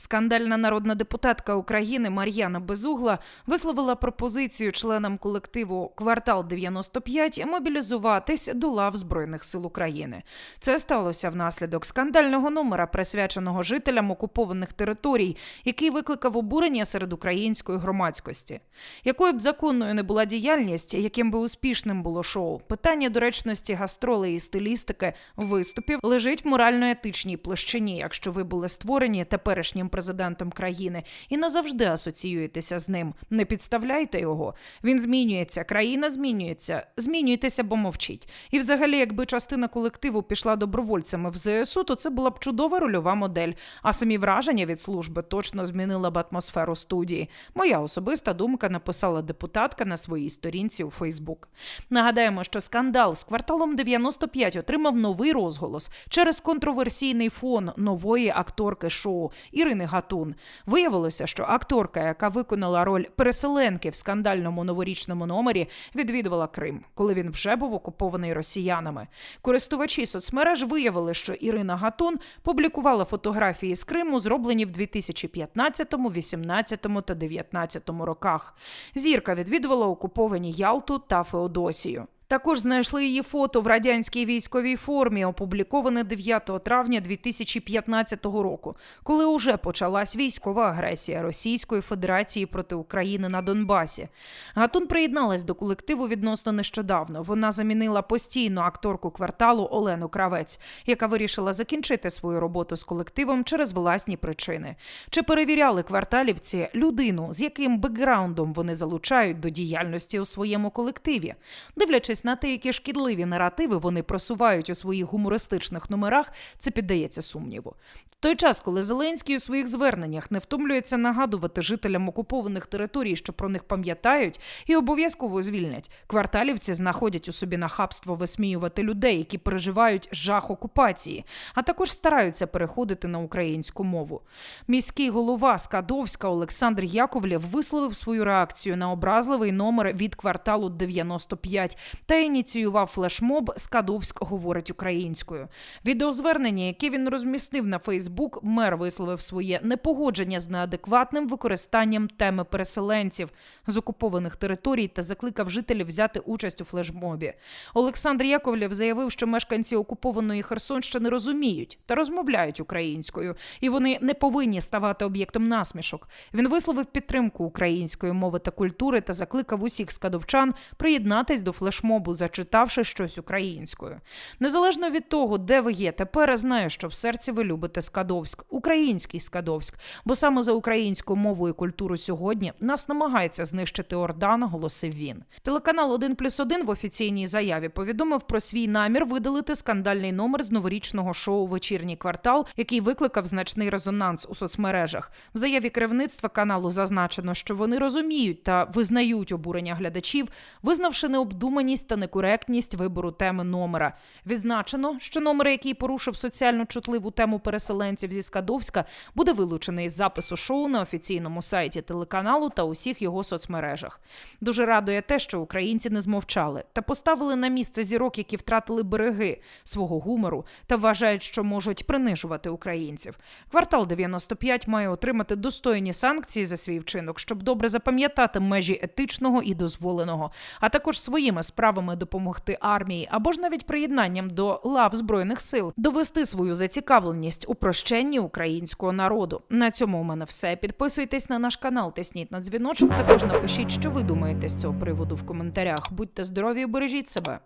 Скандальна народна депутатка України Мар'яна Безугла висловила пропозицію членам колективу Квартал 95 мобілізуватись до лав Збройних сил України. Це сталося внаслідок скандального номера, присвяченого жителям окупованих територій, який викликав обурення серед української громадськості. Якою б законною не була діяльність, яким би успішним було шоу, питання доречності гастролей і стилістики виступів лежить в морально-етичній площині, якщо ви були створені теперішнім президентом країни і назавжди асоціюєтеся з ним. Не підставляйте його. Він змінюється, країна змінюється. Змінюйтеся, бо мовчіть. І взагалі, якби частина колективу пішла добровольцями в ЗСУ, то це була б чудова рольова модель. А самі враження від служби точно змінила б атмосферу студії. Моя особиста думка написала депутатка на своїй сторінці у Фейсбук. Нагадаємо, що скандал з кварталом 95 отримав новий розголос через контроверсійний фон нової акторки шоу Ірини Гатун. Виявилося, що акторка, яка виконала роль переселенки в скандальному новорічному номері, відвідувала Крим, коли він вже був окупований росіянами. Користувачі соцмереж виявили, що Ірина Гатун публікувала фотографії з Криму, зроблені в 2015, 18 та 19 роках. Зірка відвідувала окуповані Ялту та Феодосію. Також знайшли її фото в радянській військовій формі, опубліковане 9 травня 2015 року, коли уже почалась військова агресія Російської Федерації проти України на Донбасі. Гатун приєдналась до колективу відносно нещодавно. Вона замінила постійну акторку кварталу Олену Кравець, яка вирішила закінчити свою роботу з колективом через власні причини. Чи перевіряли кварталівці людину, з яким бекграундом вони залучають до діяльності у своєму колективі, дивлячись на те, які шкідливі наративи вони просувають у своїх гумористичних номерах, це піддається сумніву. В той час, коли Зеленський у своїх зверненнях не втомлюється нагадувати жителям окупованих територій, що про них пам'ятають, і обов'язково звільнять, кварталівці знаходять у собі нахабство висміювати людей, які переживають жах окупації, а також стараються переходити на українську мову. Міський голова Скадовська Олександр Яковлєв висловив свою реакцію на образливий номер від кварталу 95 та ініціював флешмоб Скадовськ говорить українською. Відеозвернення, яке він розмістив на Фейсбук, мер висловив своє непогодження з неадекватним використанням теми переселенців з окупованих територій та закликав жителів взяти участь у флешмобі. Олександр Яковлєв заявив, що мешканці окупованої Херсонщини розуміють та розмовляють українською, і вони не повинні ставати об'єктом насмішок. Він висловив підтримку української мови та культури та закликав усіх скадовчан приєднатись до флешмобу, зачитавши щось українською. Незалежно від того, де ви є, тепер я знаю, що в серці ви любите Скадовськ, український Скадовськ, бо саме за українську мову і культуру сьогодні нас намагається знищити Орда, наголосив він. Телеканал 1 плюс 1 в офіційній заяві повідомив про свій намір видалити скандальний номер з новорічного шоу Вечірній квартал, який викликав значний резонанс у соцмережах. В заяві керівництва каналу зазначено, що вони розуміють та визнають обурення глядачів, визнавши необдуманість та некоректність вибору теми номера. Відзначено, що номер, який порушив соціально чутливу тему переселенців зі Скадовська, буде вилучений із запису шоу на офіційному сайті телеканалу та усіх його соцмережах. Дуже радує те, що українці не змовчали та поставили на місце зірок, які втратили береги свого гумору та вважають, що можуть принижувати українців. Квартал 95 має отримати достойні санкції за свій вчинок, щоб добре запам'ятати межі етичного і дозволеного, а також своїми справами допомогти армії або ж навіть приєднанням до лав збройних сил, довести свою зацікавленість у прощенні українського народу. На цьому у мене все. Підписуйтесь на наш канал, тисніть на дзвіночок. Також напишіть, що ви думаєте з цього приводу в коментарях. Будьте здорові і бережіть себе.